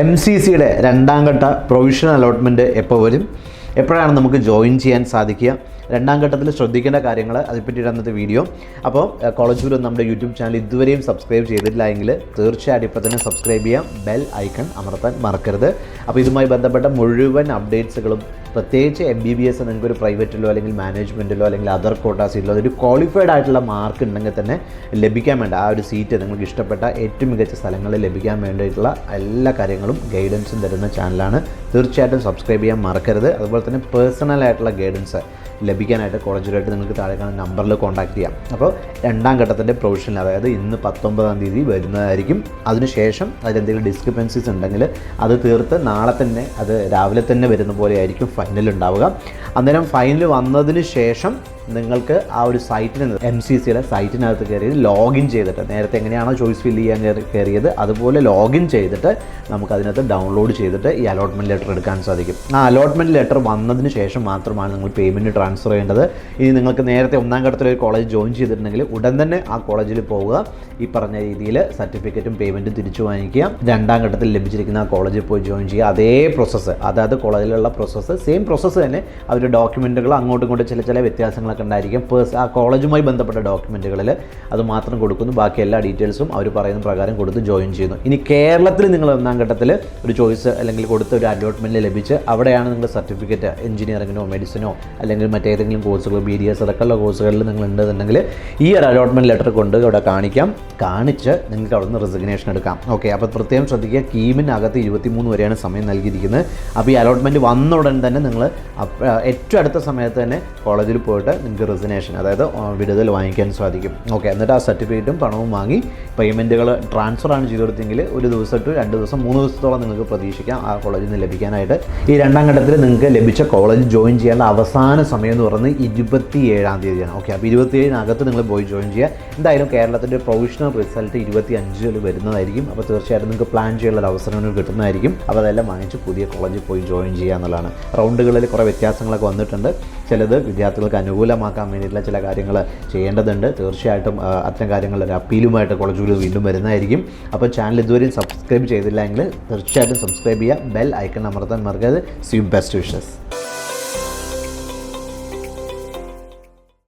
M C സിയുടെ രണ്ടാം ഘട്ട പ്രൊവിഷണൽ അലോട്ട്മെന്റ് എപ്പോൾ വരും? എപ്പോഴാണ് നമുക്ക് ജോയിൻ ചെയ്യാൻ സാധിക്കുക? രണ്ടാം ഘട്ടത്തിൽ ശ്രദ്ധിക്കേണ്ട കാര്യങ്ങൾ അതിനെപ്പറ്റിയിട്ട് അന്നത്തെ വീഡിയോ അപ്പോൾ കോളേജ് ഗുരു നമ്മുടെ യൂട്യൂബ് ചാനൽ ഇതുവരെയും സബ്സ്ക്രൈബ് ചെയ്തിട്ടില്ല എങ്കിൽ തീർച്ചയായിട്ടും ഇപ്പോൾ തന്നെ സബ്സ്ക്രൈബ് ചെയ്യാം ബെൽ ഐക്കൺ അമർത്താൻ മറക്കരുത്. അപ്പോൾ ഇതുമായി ബന്ധപ്പെട്ട മുഴുവൻ അപ്ഡേറ്റ്സുകളും പ്രത്യേകിച്ച് എം ബി ബി എസ് നിങ്ങൾക്ക് ഒരു പ്രൈവറ്റിലോ അല്ലെങ്കിൽ മാനേജ്മെന്റിലോ അല്ലെങ്കിൽ അതർ കോട്ടാസിലോ സീറ്റിലോ ഒരു ക്വാളിഫൈഡ് ആയിട്ടുള്ള മാർക്ക് ഉണ്ടെങ്കിൽ തന്നെ ലഭിക്കാൻ വേണ്ട. ആ ഒരു സീറ്റ് നിങ്ങൾക്ക് ഇഷ്ടപ്പെട്ട ഏറ്റവും മികച്ച സ്ഥലങ്ങളിൽ ലഭിക്കാൻ വേണ്ടിയിട്ടുള്ള എല്ലാ കാര്യങ്ങളും ഗൈഡൻസും തരുന്ന ചാനലാണ് തീർച്ചയായിട്ടും സബ്സ്ക്രൈബ് ചെയ്യാൻ മറക്കരുത്. അതുപോലെ തന്നെ പേഴ്സണൽ ആയിട്ടുള്ള ഗൈഡൻസ് ലഭിക്കാനായിട്ട് കോളേജിലായിട്ട് നിങ്ങൾക്ക് താഴെ കാണുന്ന നമ്പറിൽ കോൺടാക്ട് ചെയ്യാം. അപ്പോൾ രണ്ടാം ഘട്ടത്തിന്റെ പ്രൊവിഷനിൽ അതായത് ഇന്ന് പത്തൊമ്പതാം തീയതി വരുന്നതായിരിക്കും. അതിനുശേഷം അതിലെന്തെങ്കിലും ഡിസ്ക്രിപ്പൻസീസ് ഉണ്ടെങ്കിൽ അത് തീർത്ത് നാളെ തന്നെ അത് രാവിലെ തന്നെ വരുന്ന പോലെ ആയിരിക്കും ഫൈനൽ ഉണ്ടാവുക. അന്നേരം ഫൈനൽ വന്നതിന് ശേഷം നിങ്ങൾക്ക് ആ ഒരു സൈറ്റിന് എം സി സിയുടെ സൈറ്റിനകത്ത് കയറി ലോഗിൻ ചെയ്തിട്ട് നേരത്തെ എങ്ങനെയാണോ ചോയ്സ് ഫില്ല് ചെയ്യാൻ കയറിയത് അതുപോലെ ലോഗിൻ ചെയ്തിട്ട് നമുക്ക് അതിനകത്ത് ഡൗൺലോഡ് ചെയ്തിട്ട് ഈ അലോട്ട്മെന്റ് ലെറ്റർ എടുക്കാൻ സാധിക്കും. ആ അലോട്ട്മെന്റ് ലെറ്റർ വന്നതിന് ശേഷം മാത്രമാണ് നിങ്ങൾ പേയ്മെന്റ് ട്രാൻസ്ഫർ ചെയ്യേണ്ടത്. ഇനി നിങ്ങൾക്ക് നേരത്തെ ഒന്നാം ഘട്ടത്തിൽ ഒരു കോളേജ് ജോയിൻ ചെയ്തിട്ടുണ്ടെങ്കിൽ ഉടൻ തന്നെ ആ കോളേജിൽ പോവുക. ഈ പറഞ്ഞ രീതിയിൽ സർട്ടിഫിക്കറ്റും പേയ്മെന്റും തിരിച്ചു വാങ്ങിക്കുക. രണ്ടാം ഘട്ടത്തിൽ ലഭിച്ചിരിക്കുന്ന ആ കോളേജിൽ പോയി ജോയിൻ ചെയ്യുക. അതേ പ്രോസസ്സ് അതായത് കോളേജിലുള്ള പ്രോസസ്സ് സെയിം പ്രോസസ്സ് തന്നെ അവർ ഡോക്യുമെന്റുകൾ അങ്ങോട്ടും ഇങ്ങോട്ടും ചില ചില വ്യത്യാസങ്ങളൊക്കെ ഉണ്ടായിരിക്കും. പേഴ്സ് ആ കോളേജുമായി ബന്ധപ്പെട്ട ഡോക്യുമെന്റുകളിൽ അത് മാത്രം കൊടുക്കുന്നു. ബാക്കി എല്ലാ ഡീറ്റെയിൽസും അവർ പറയുന്ന പ്രകാരം കൊടുത്ത് ജോയിൻ ചെയ്യുന്നു. ഇനി കേരളത്തിൽ നിങ്ങൾ ഒന്നാം ഘട്ടത്തിൽ ഒരു ചോയ്സ് അല്ലെങ്കിൽ കൊടുത്ത ഒരു അലോട്ട്മെന്റ് ലഭിച്ച് അവിടെയാണ് നിങ്ങൾ സർട്ടിഫിക്കറ്റ് എഞ്ചിനീയറിങ്ങിനോ മെഡിസിനോ അല്ലെങ്കിൽ മറ്റേതെങ്കിലും കോഴ്സുകൾ ബി ഡി എസ് അതൊക്കെയുള്ള കോഴ്സുകളിൽ നിങ്ങൾ ഉണ്ടെന്നുണ്ടെങ്കിൽ ഈ ഒരു അലോട്ട്മെന്റ് ലെറ്റർ കൊണ്ട് ഇവിടെ കാണിക്കാം. കാണിച്ച് നിങ്ങൾക്ക് അവിടെ നിന്ന് റെസിഗ്നേഷൻ എടുക്കാം. ഓക്കെ അപ്പോൾ പ്രത്യേകം ശ്രദ്ധിക്കുക കീമിനകത്ത് ഇരുപത്തിമൂന്ന് വരെയാണ് സമയം നൽകിയിരിക്കുന്നത്. അപ്പോൾ ഈ അലോട്ട്മെന്റ് വന്ന ഉടൻ തന്നെ നിങ്ങൾ ഏറ്റവും അടുത്ത സമയത്ത് തന്നെ കോളേജിൽ പോയിട്ട് നിങ്ങൾക്ക് റെസിഗ്നേഷൻ അതായത് വിടുതൽ വാങ്ങിക്കാൻ സാധിക്കും. ഓക്കെ എന്നിട്ട് ആ സർട്ടിഫിക്കറ്റും പണവും വാങ്ങി പേയ്മെന്റുകൾ ട്രാൻസ്ഫറാണ് ചെയ്ത് കൊടുത്തെങ്കിൽ ഒരു ദിവസം ടു രണ്ട് ദിവസം മൂന്ന് ദിവസത്തോളം നിങ്ങൾക്ക് പ്രതീക്ഷിക്കാം ആ കോളേജിൽ നിന്ന് ലഭിക്കാനായിട്ട്. ഈ രണ്ടാം ഘട്ടത്തിൽ നിങ്ങൾക്ക് ലഭിച്ച കോളേജ് ജോയിൻ ചെയ്യാനുള്ള അവസാന സമയം എന്ന് പറയുന്നത് ഇരുപത്തി ഏഴാം തീയതിയാണ്. ഓക്കെ അപ്പോൾ ഇരുപത്തി ഏഴിനകത്ത് നിങ്ങൾ പോയി ജോയിൻ ചെയ്യുക. എന്തായാലും കേരളത്തിന്റെ പ്രൊവിഷണൽ റിസൾട്ട് ഇരുപത്തി അഞ്ചിൽ വരുന്നതായിരിക്കും. അപ്പോൾ തീർച്ചയായിട്ടും നിങ്ങൾക്ക് പ്ലാൻ ചെയ്യാനുള്ള അവസരങ്ങൾ കിട്ടുന്നതായിരിക്കും. അപ്പോൾ അതെല്ലാം വാങ്ങിച്ച് പുതിയ കോളേജിൽ പോയി ജോയിൻ ചെയ്യുക എന്നുള്ളതാണ്. റൗണ്ടുകളിൽ കുറേ വ്യത്യാസങ്ങളൊക്കെ വന്നിട്ടുണ്ട്. ചിലത് വിദ്യാർത്ഥികൾക്ക് അനുകൂലമാക്കാൻ വേണ്ടിയിട്ടുള്ള ചില കാര്യങ്ങൾ ചെയ്യേണ്ടതുണ്ട്. തീർച്ചയായിട്ടും അത്തരം കാര്യങ്ങൾ ഒരു അപ്പീലുമായിട്ട് കോളേജുകൾ വീണ്ടും വരുന്നതായിരിക്കും. അപ്പോൾ ചാനൽ ഇതുവരെയും സബ്സ്ക്രൈബ് ചെയ്തില്ലെങ്കിൽ തീർച്ചയായിട്ടും സബ്സ്ക്രൈബ് ചെയ്യുക. ബെൽ ഐക്കൺ അമർത്താൻ മറക്കരുത്. Sue best wishes